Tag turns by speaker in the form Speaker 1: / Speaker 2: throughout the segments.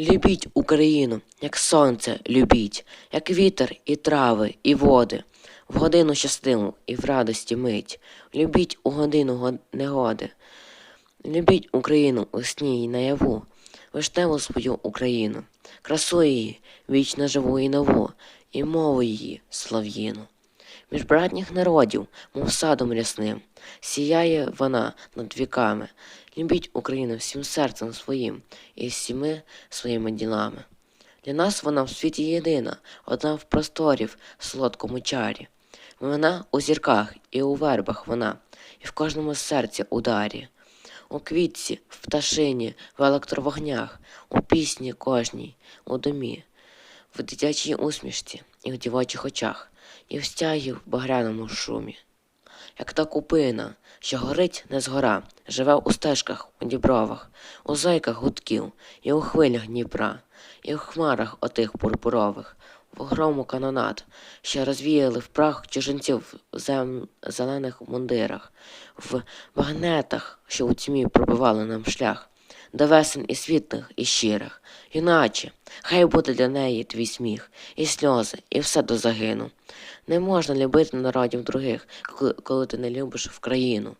Speaker 1: Любіть Україну, як сонце любіть, як вітер і трави, і води, в годину щасливу і в радості мить. Любіть у годину негоди. Любіть Україну у сні й наяву, вишневу свою Україну, красу її, вічно живу і нову, і мову її слав'їну. Між братніх народів, мов садом рясним, сіяє вона над віками. Любіть Україну всім серцем своїм і всіми своїми ділами. Для нас вона в світі єдина, одна в просторі, в солодкому чарі. Вона у зірках і у вербах вона, і в кожному серці ударі. У квітці, в пташині, в електровогнях, у пісні кожній, у домі, в дитячій усмішці і в дівочих очах, і в стягі в багряному шумі. Як та купина, що горить не згора, живе у стежках, у дібровах, у зойках гудків, і у хвилях Дніпра, і в хмарах отих пурпурових, в грому канонат, що розвіяли в прах чужинців в зем... зелених мундирах, в багнетах, що у тьмі пробивали нам шлях, до весен і світлих, і щирих, юначе, хай буде для неї твій сміх, і сльози, і все до загину. Не можна любити народів других, коли, ти не любиш в країну.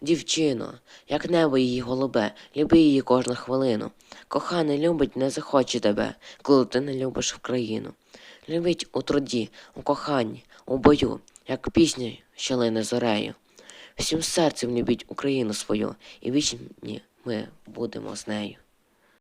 Speaker 1: Дівчино, як небо її голубе, люби її кожну хвилину. Коханий любить, не захоче тебе, коли ти не любиш в країну. Любіть у труді, у коханні, у бою, як пісня, що лине зорею. Всім серцем любіть Україну свою, і вічні ми будемо з нею.